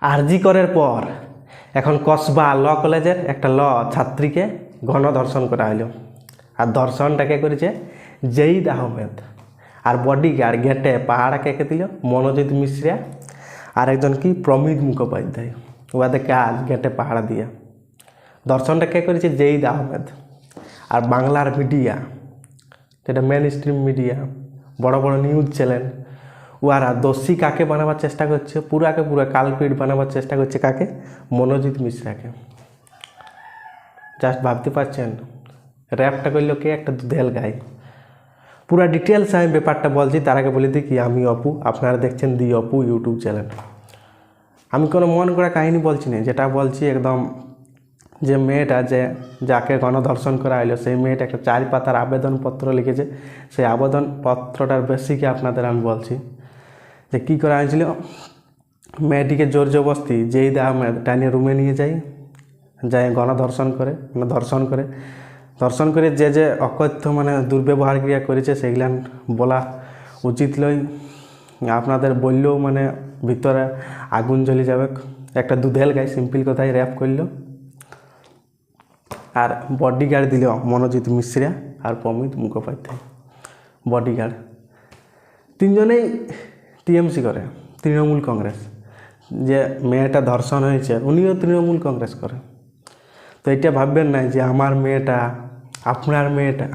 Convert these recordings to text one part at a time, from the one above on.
আরজি করার পর এখন কসবা ল কলেজের একটা ল ছাত্রীকে ঘন ধর্ষণ করা হলো আর ধর্ষণটাকে করেছে? জঈদ আহমেদ। আর বডি গার্ড গেটে পাহাড়া কেকে দিল? মনোজিৎ মিশ্রা। আর একজন কি? প্রমিত মুখোপাধ্যায়। ওদের কাজ, গেটে পাহাড়া দিয়া। দর্শনটা কে করেছে? জঈদ আহমেদ। আর বাংলার মিডিয়া, যেটা মেন স্ট্রিম মিডিয়া বড় বড় নিউজ চ্যানেল ওরা দোষী কাকে বানাবার চেষ্টা করছে? পুরাকে পুরো কালপিট বানাবার চেষ্টা করছে কাকে? মনোজিৎ মিশ্রাকে। জাস্ট ভাবতে পারছেন? র্যাপটা করল কে? একটা দুধেল গাই। পুরো ডিটেলস আমি ব্যাপারটা বলছি, তার আগে বলে দিই কি, আমি অপু। আপনারা দেখছেন দি অপু ইউটিউব চ্যানেল। আমি কোনো মন করা কাহিনী বলছি না, যেটা বলছি একদম যে মেয়েটা যে যাকে গণধর্ষণ করা হলো সেই মেয়েটা একটা চারি পাতার আবেদনপত্র লিখেছে। সেই আবেদনপত্রটার বেশিকে আপনাদের আমি বলছি? যে কী করা হয়েছিল মেয়েটিকে জোর জবস্তি জেইদ আহমেদ টানিয়ে রুমে নিয়ে যাই, যায় গণধর্ষণ করে মানে ধর্ষণ করে। ধর্ষণ করে যে যে অকথ্য মানে দুর্ব্যবহার ক্রিয়া করেছে সেগুলান বলা উচিত লই আপনাদের বললেও মানে ভিতরে আগুন জ্বলে যাবে। একটা দুধেল গায়ে সিম্পল কথাই র্যাপ করল। আর বডিগার্ড দিল মনোজিৎ মিশ্রা আর প্রমিত মুখোপাধ্যায়। বডিগার্ড তিনজনেই টিএমসি করে, তৃণমূল কংগ্রেস। যে মেয়েটা ধর্ষণ হয়েছে, উনিও তৃণমূল কংগ্রেস করে। তো এটা ভাববেন না যে আমার মেয়েটা, আপনার মেয়েটা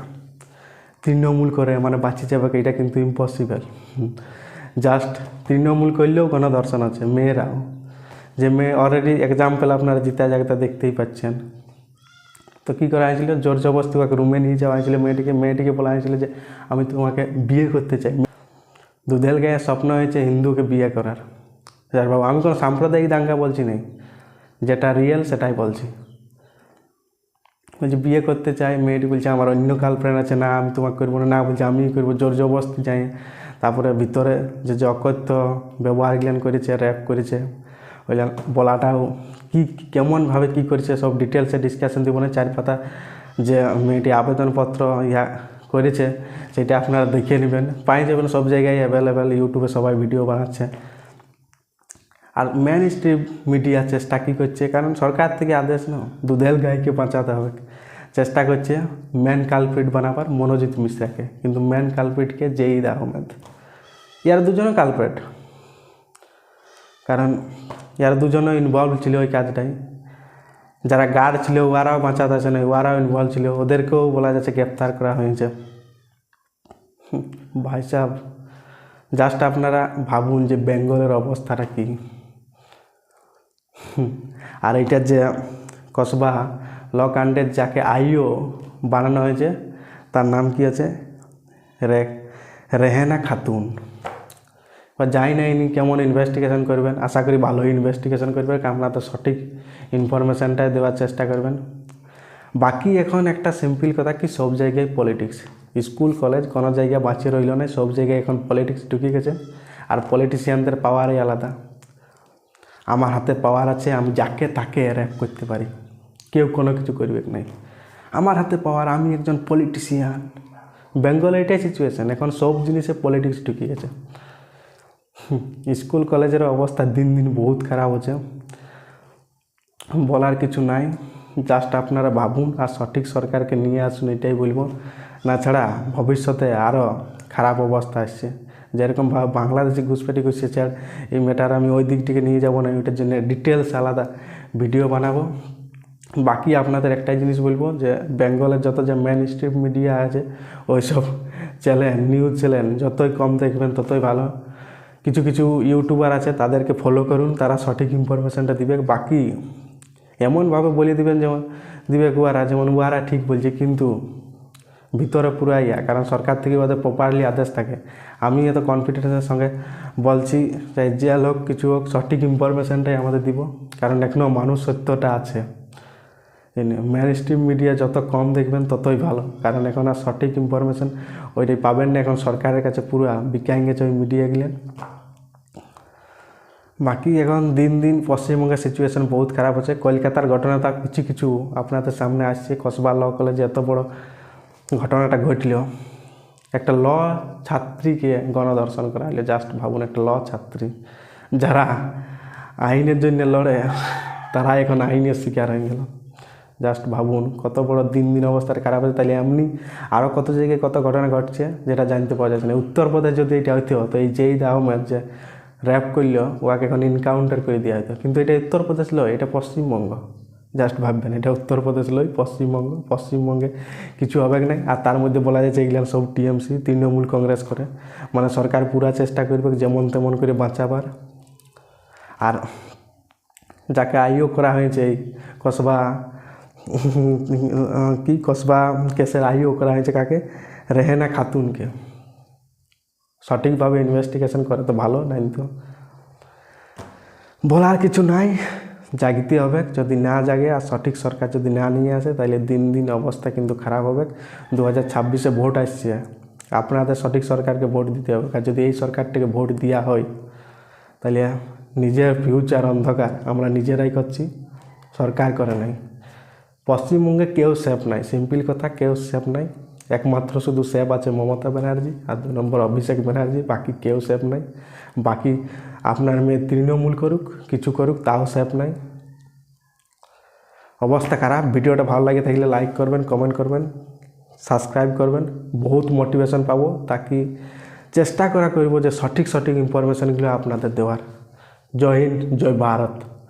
তৃণমূল করে মানে বাঁচিয়ে যাবে, এটা কিন্তু ইম্পসিবল জাস্ট তৃণমূল করলেও কোনো দর্শন আছে, মেয়েরাও। যে মেয়ে অলরেডি এক্সাম্পল আপনারা জিতা জায়গাটা দেখতেই পাচ্ছেন। তো কী করা হয়েছিল? জোর জবরদস্তি রুমে নিয়ে যাওয়া হয়েছিল। মেয়েটিকে মেয়েটিকে বলা হয়েছিল যে, আমি তোমাকে বিয়ে করতে চাই। দুধেল গায়ে স্বপ্ন হয়েছে হিন্দুকে বিয়ে করার। যার বাবা, আমি কোনো সাম্প্রদায়িক দাঙ্গা বলছি না যেটা রিয়েল সেটাই বলছি। বলছে, বিয়ে করতে চাই, মেয়েটি বলছে, আমার অন্য গার্লফ্রেন্ড আছে, না, আমি তোমাকে করব না। না, বলছে আমি করব। জোর জবরদস্তি চাই তারপরে ভিতরে যে যে অকথ্য ব্যবহার জ্ঞান করেছে র্যাপ করেছে ওই বলাটাও কী, কেমনভাবে কী করেছে, সব ডিটেলসে ডিসকাশন দিব না চার পাতা যে মেয়েটি আবেদনপত্র, ইয়া করেছে, সেটা আপনারা দেখে নেবেন। পাই যাবেন সব জায়গায় অ্যাভেলেবেল ইউটিউবে সবাই ভিডিও বানাচ্ছে। আর মেন স্ট্রিম মিডিয়া চেষ্টা কী করছে, কারণ সরকার থেকে আদেশ না, দুধেল গাইকে বাঁচাতে হবে। চেষ্টা করছে মেন কালপিট বানাবার মনোজিৎ মিশ্রাকে, কিন্তু মেন কালপিটকে জেইদ আহমেদ। ইয়ার দুজনও কালপিট কারণ ইয়ার দুজনও ইনভলভ ছিল ওই কাজটাই যারা গার্ড ছিল ওরাও বাঁচাতে আছে না ওরাও ইনভলভ ছিল, ওদেরকেও বলা যাচ্ছে গ্রেপ্তার করা হয়েছে। ভাই সাহেব জাস্ট আপনারা ভাবুন যে বেঙ্গলের অবস্থাটা কী। আর এইটার যে কসবা ল কাণ্ডের যাকে আইও বানানো হয়েছে, তার নাম কি আছে? রে, রেহেনা খাতুন। বা যাই না ইনি কেমন ইনভেস্টিগেশন করবেন, আশা করি ভালো ইনভেস্টিগেশন করবেন আপনারা সঠিক ইনফরমেশানটাই দেওয়ার চেষ্টা করবেন। বাকি এখন একটা সিম্পল কথা কি, সব জায়গায় পলিটিক্স স্কুল কলেজ কোনো জায়গায় বাঁচিয়ে রইল না, সব জায়গায় এখন পলিটিক্স ঢুকে গেছে, আর পলিটিশিয়ানদের পাওয়ারই আলাদা। আমার হাতে পাওয়ার আছে, আমি যাকে তাকে র্যাপ করতে পারি। কেউ কোনো কিছু করবে নাই। আমার হাতে পাওয়ার আমি একজন পলিটিশিয়ান বেঙ্গলে এটাই সিচুয়েশন এখন সব জিনিসে পলিটিক্স ঢুকে গেছে। স্কুল কলেজের অবস্থা দিন দিন বহুত খারাপ হচ্ছে। বলার কিছু নাই। জাস্ট আপনারা ভাবুন আর সঠিক সরকারকে নিয়ে আসুন, এটাই বলব। না ছাড়া ভবিষ্যতে আরও খারাপ অবস্থা আসছে। যেরকম ভাব বাংলাদেশে ঘুষপেটি করছে স্যার এই ম্যাটার আমি ওই দিকটিকে নিয়ে যাব না ওইটার জন্য ডিটেলস আলাদা ভিডিও বানাবো। বাকি আপনাদের একটাই জিনিস বলব, যে বেঙ্গলের যত যে মেন স্ট্রিম মিডিয়া আছে, ওইসব চ্যানেল নিউজ চ্যানেল যতই কম দেখবেন ততই ভালো। কিছু কিছু ইউটিউবার আছে, তাদেরকে ফলো করুন, তারা সঠিক ইনফরমেশানটা দিবে। বাকি এমনভাবে বলে দিবেন যেমন, দিবে উয়ারা যেমন উয়ারা ঠিক বলছে, কিন্তু ভিতরে পুরো ইয়া, কারণ সরকার থেকে ওদের প্রপারলি আদেশ থাকে। আমি এত কনফিডেন্সের সঙ্গে বলছি যে হোক কিছু হোক, সঠিক ইনফরমেশানটাই আমাদের দিব। কারণ এখনও মানুষ সত্যটা আছে। মেন স্ট্রিম মিডিয়া যত কম দেখবেন, ততই ভালো। কারণ এখন আর সঠিক ইনফরমেশান ওইটাই পাবেন না। এখন সরকারের কাছে পুরো গেছে ওই মিডিয়াগুলো বাকি এখন দিন দিন পশ্চিমবঙ্গের সিচুয়েশন বহুত খারাপ হচ্ছে। কলকাতার ঘটনা তা কিছু কিছু আপনাদের সামনে আসছে। কসবা ল কলেজে এত বড় ঘটনাটা ঘটল। একটা ল ছাত্রীকে গণধর্ষণ করা হলো। জাস্ট ভাবুন, একটা ল ছাত্রী। যারা আইনের জন্য লড়ে তারা এখন আইনের শিকার হয়ে গেল। জাস্ট ভাবুন, কত বড় দিন দিন অবস্থার খারাপ আছে তাহলে এমনি আরও কত জায়গায় কত ঘটনা ঘটছে, যেটা জানতে পাওয়া যাচ্ছে না। উত্তরপ্রদেশ যদি এটা হইতে হতো এই যেই আহমেদ যে র্যাপ করল ওকে এখন এনকাউন্টার করে দেওয়া হতো কিন্তু এটা উত্তরপ্রদেশ লয়, এটা পশ্চিমবঙ্গ। জাস্ট ভাববেন, এটা উত্তরপ্রদেশ লয়, পশ্চিমবঙ্গ। পশ্চিমবঙ্গে কিছু হবে না আর তার মধ্যে বলা যাচ্ছে এগুলো সব টিএমসি তৃণমূল কংগ্রেস করে। মানে সরকার পুরা চেষ্টা করবে যেমন তেমন করে বাঁচাবার। আর যাকে আইও করা হয়েছে এই কসবা কি কসবা কেসের আইও করা হয়েছে কাকে? রেহেনা খাতুনকে। সঠিকভাবে ইনভেস্টিগেশন করে তো ভালো নাই তো বলার কিছু নাই, জাগতে হবে। যদি না জাগে আর সঠিক সরকার যদি না নিয়ে আসে, তাহলে দিন দিন অবস্থা কিন্তু খারাপ হবে। দু হাজার ছাব্বিশে ভোট আসছে। আপনাদের সঠিক সরকারকে ভোট দিতে হবে। আর যদি এই সরকারটাকে ভোট দেওয়া হয়, তাহলে নিজের ফিউচার অন্ধকার। আমরা নিজেরাই করছি, সরকার করে নাই। পশ্চিমবঙ্গে কেউ সেফ নাই। সিম্পল কথা, কেউ সেফ নাই। একমাত্র শুধু সেফ আছে মমতা ব্যানার্জি আর দু নম্বর অভিষেক ব্যানার্জি, বাকি কেউ সেফ নাই। বাকি আপনার মেয়ে তৃণমূল করুক, কিছু করুক, তাও সেফ নাই। অবস্থা খারাপ। ভিডিওটা ভালো লাগে থাকলে লাইক করবেন কমেন্ট করবেন সাবস্ক্রাইব করবেন। বহুত মোটিভেশন পাবো। তাকি চেষ্টা করা করব যে সঠিক সঠিক ইনফরমেশনগুলো আপনাদের দেওয়ার। জয় হিন্দ, জয় ভারত।